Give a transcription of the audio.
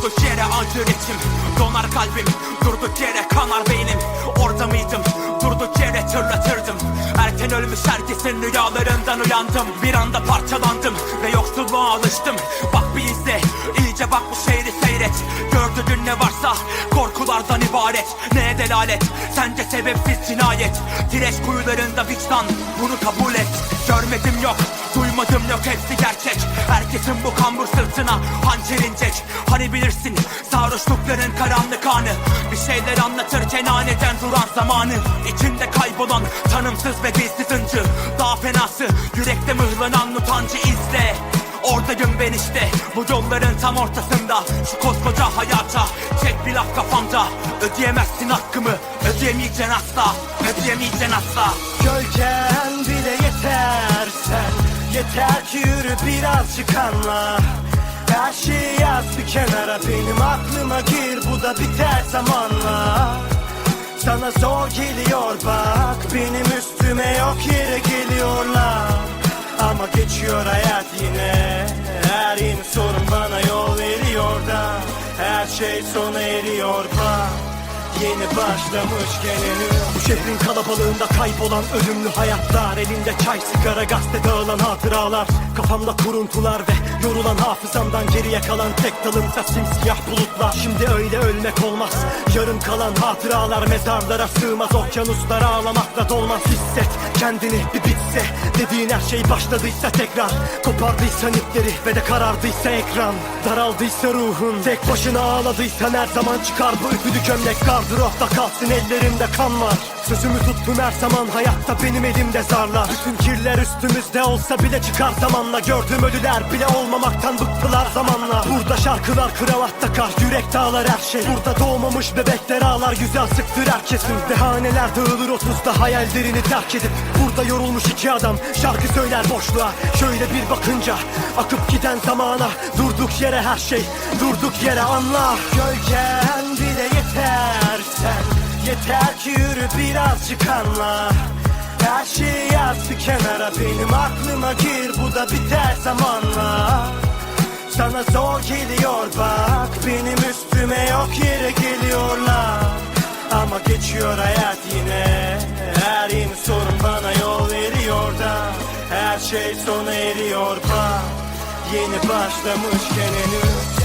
Durduk yere acır içim Donar kalbim. Durduk yere kanar beynim Orada mıydım? Durduk yere tırlatırdım Erken ölmüş herkesin rüyalarından uyandım. Bir anda parçalandım Ve yoksulluğa alıştım. Bak bir izle iyice bak bu şehri seyret. Gördüğün ne varsa korkulardan ibaret. Neye delalet? Sence sebepsiz cinayet. Direş kuyularında vicdan. Bunu kabul et. Görmedim yok. Duymadım yok. Hepsi gerçek. Herkesin bu kambur sırtına hançer inecek. Hani bilirsin sarhoşlukların karanlık anı. Bir şeyler anlatırken aniden duran zamanı. İçinde kaybolan tanımsız ve dilsiz ıncı Daha fenası yürekte mıhlanan utancı izle Oradayım ben işte bu yolların tam ortasında. Şu koskoca hayata çek bir laf kafamda. Ödeyemezsin hakkımı ödeyemeyeceksin asla Ödeyemeyeceksin asla. Gölgen bile yeter sen Yeter ki yürü birazcık anla. Her şeyi yaz bir kenara benim aklıma gir Bu da biter zamanla. Sana zor geliyor bak Benim şey sona eriyor Yeni başlamışken henüz Bu şehrin kalabalığında kaybolan ölümlü hayatlar Elinde çay, sigara, gazete dağılan hatıralar. Kafamda kuruntular ve yorulan hafızamdan geriye kalan tek dalımsa simsiyah bulutlar. Şimdi öyle ölmek olmaz Yarım kalan hatıralar mezarlara sığmaz. Okyanuslara ağlamakla dolmaz Hisset kendini bir bitse. Dediğin her şey başladıysa tekrar Kopardıysan ipleri ve de karardıysa ekran. Daraldıysa ruhun Tek başına ağladıysan her zaman çıkar bu üpülü gömlek Gardıropta kalsın ellerimde kan var. Sözümü tuttum her zaman hayatta benim elimde zarlar. Bütün kirler üstümüzde olsa bile çıkar zamanla. Gördüğüm ölüler bile olmamaktan bıktılar zamanla. Burada şarkılar kravat takar yürek dağlar her şey. Burada doğmamış bebekler ağlar güzel sıktır herkesin Dehaneler dağılır otuzda hayallerini terk edip. Burada yorulmuş iki adam şarkı söyler boşluğa. Şöyle bir bakınca akıp giden zamana. Durduk yere her şey durduk yere anla. Gölgen sen. Yeter ki yürü birazcık anla. Her şeyi yaz bir kenara. Benim aklıma gir Bu da biter zamanla. Sana zor geliyor bak Benim üstüme yok yere geliyorlar. Ama geçiyor hayat yine. Her yeni sorun bana yol veriyor da. Her şey sona eriyor bak. Yeni başlamışken henüz